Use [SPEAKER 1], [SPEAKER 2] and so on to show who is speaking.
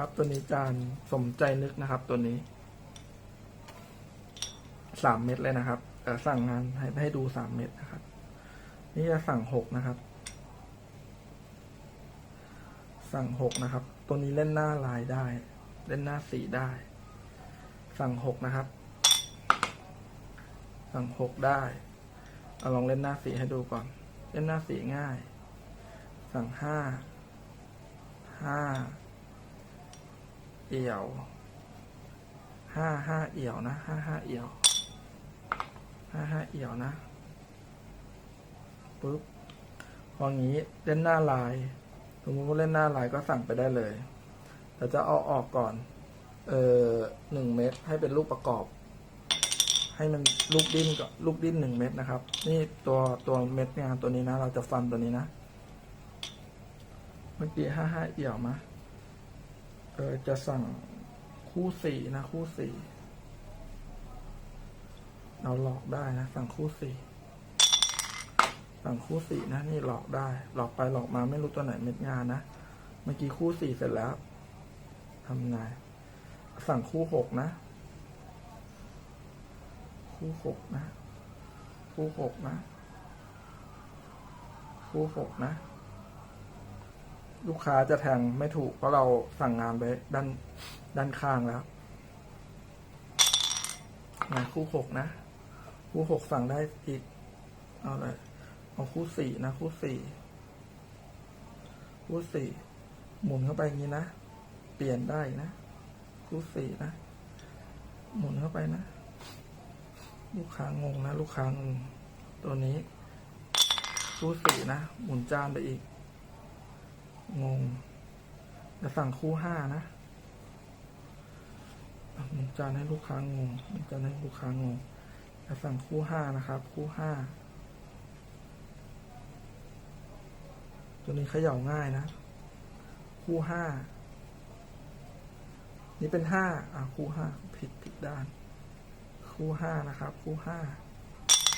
[SPEAKER 1] ครับ ตัวนี้จานสมใจนึกนะครับ ตัวนี้สามเม็ดเลยนะครับเออสั่งงานให้ให้ดูสามเม็ดนะครับ นี่จะสั่งหกนะครับ สั่งหกนะครับ ตัวนี้เล่นหน้าลายได้ เล่นหน้าสีได้ สั่งหกนะครับ สั่งหกได้เอาลองเล่นหน้าสีให้ดูก่อน เล่นหน้าสีง่าย สั่งห้าห้า เอี่ยวห้าห้าเอี่ยวนะห้าห้าเอี่ยวห้าห้าเอี่ยวนะปุ๊บพองี้เล่นหน้าลายสมมติว่าเล่นหน้าลายก็สั่งไปได้เลยแต่จะเอาออกก่อน เออหนึ่งเม็ดให้เป็นลูกประกอบ ให้มันลูกดิ้นก่อนลูกดิ้นหนึ่งเม็ดนะครับ นี่ตัวตัวเม็ดงานตัวนี้นะ เราจะฟันตัวนี้นะ เมื่อกี้ห้าห้าเอี่ยวมา เออจะสั่งคู่สี่นะ คู่สี่เราหลอกได้นะ สั่งคู่สี่สั่งคู่สี่นะนี่หลอกได้ หลอกไปหลอกมาไม่รู้ตัวไหนเม็ดงานนะเมื่อกี้คู่สี่เสร็จแล้วทำไงสั่งคู่หกนะ คู่หกนะ คู่หกนะ คู่หกนะ ลูกค้าจะแทงไม่ถูก เพราะเราสั่งงานไปด้านด้านข้างแล้วนะคู่หกนะ คู่หกสั่งได้อีก เอาเลยเอาคู่สี่นะ คู่สี่คู่สี่หมุนเข้าไปอย่างนี้นะ เปลี่ยนได้นะ คู่สี่นะ หมุนเข้าไปนะ ลูกค้างงนะ ลูกค้างงตัวนี้ คู่สี่นะ หมุนจานไปอีก งงจะสั่งคู่ห้านะอะหมุนจานให้ลูกค้างงหมุนจานให้ลูกค้างงจะสั่งคู่ห้านะครับ คู่ห้าตัวนี้เขย่าง่ายนะ คู่ห้านี่เป็นห้าอะคู่ห้าผิดผิดด้าน คู่ห้านะครับ คู่ห้า